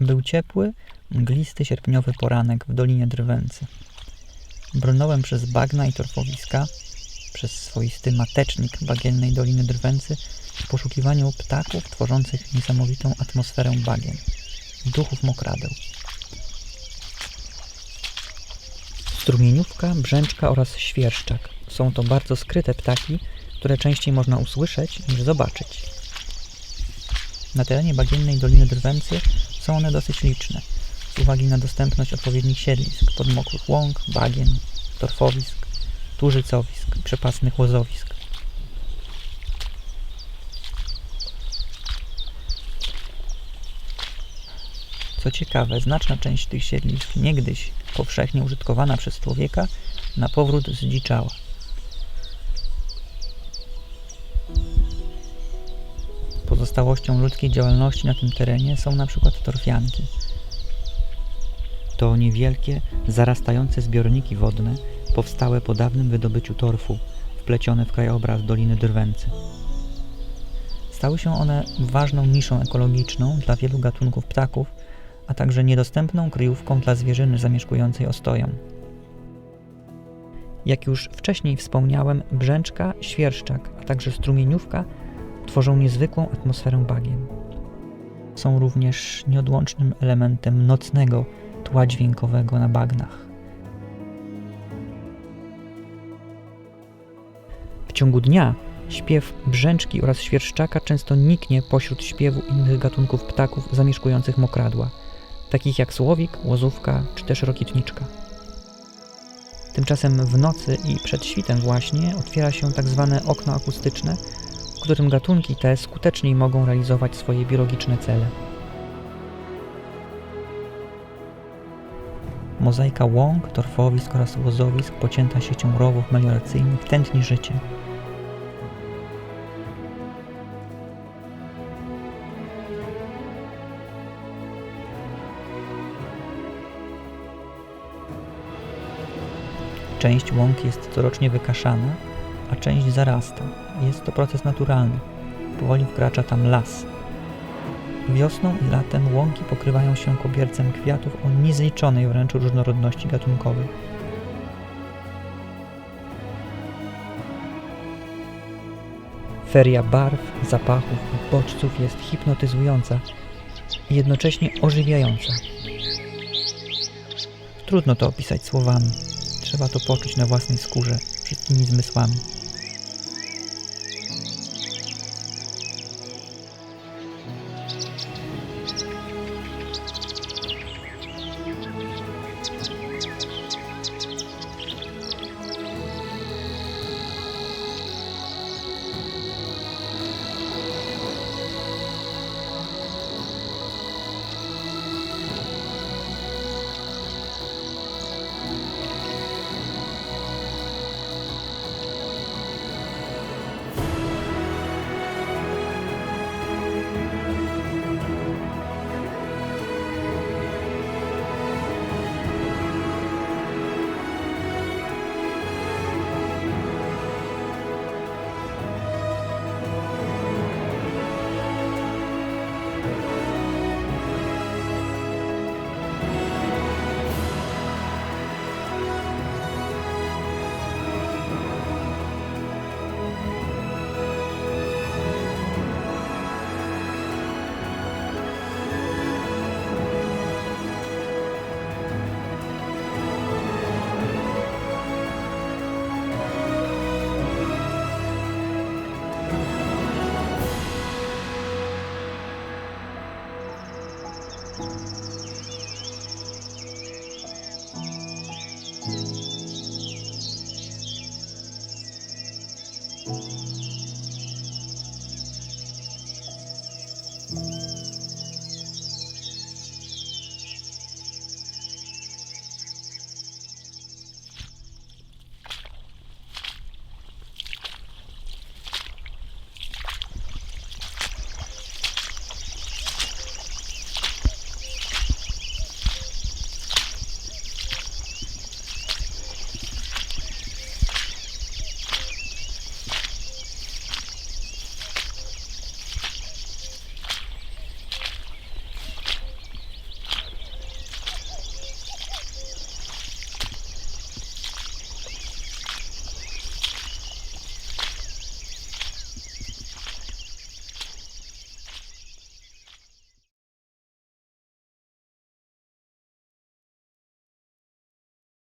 Był ciepły, mglisty, sierpniowy poranek w Dolinie Drwęcy. Brnąłem przez bagna i torfowiska, przez swoisty matecznik bagiennej Doliny Drwęcy w poszukiwaniu ptaków tworzących niesamowitą atmosferę bagien, duchów mokradeł. Strumieniówka, brzęczka oraz świerszczak są to bardzo skryte ptaki, które częściej można usłyszeć niż zobaczyć. Na terenie bagiennej Doliny Drwęcy są one dosyć liczne, z uwagi na dostępność odpowiednich siedlisk, podmokłych łąk, bagien, torfowisk, tużycowisk, przepasnych łozowisk. Co ciekawe, znaczna część tych siedlisk, niegdyś powszechnie użytkowana przez człowieka, na powrót zdziczała. Pozostałością ludzkiej działalności na tym terenie są na przykład torfianki. To niewielkie, zarastające zbiorniki wodne, powstałe po dawnym wydobyciu torfu, wplecione w krajobraz Doliny Drwęcy. Stały się one ważną niszą ekologiczną dla wielu gatunków ptaków, a także niedostępną kryjówką dla zwierzyny zamieszkującej ostoją. Jak już wcześniej wspomniałem, brzęczka, świerszczak, a także strumieniówka tworzą niezwykłą atmosferę bagien. Są również nieodłącznym elementem nocnego tła dźwiękowego na bagnach. W ciągu dnia śpiew brzęczki oraz świerszczaka często niknie pośród śpiewu innych gatunków ptaków zamieszkujących mokradła, takich jak słowik, łozówka czy też rokitniczka. Tymczasem w nocy i przed świtem właśnie otwiera się tak zwane okno akustyczne, którym gatunki te skuteczniej mogą realizować swoje biologiczne cele. Mozaika łąk, torfowisk oraz łozowisk pocięta siecią rowów melioracyjnych tętni życie. Część łąk jest corocznie wykaszana, a część zarasta. Jest to proces naturalny. Powoli wkracza tam las. Wiosną i latem łąki pokrywają się kobiercem kwiatów o niezliczonej wręcz różnorodności gatunkowej. Feria barw, zapachów i bodźców jest hipnotyzująca i jednocześnie ożywiająca. Trudno to opisać słowami. Trzeba to poczuć na własnej skórze, wszystkimi zmysłami.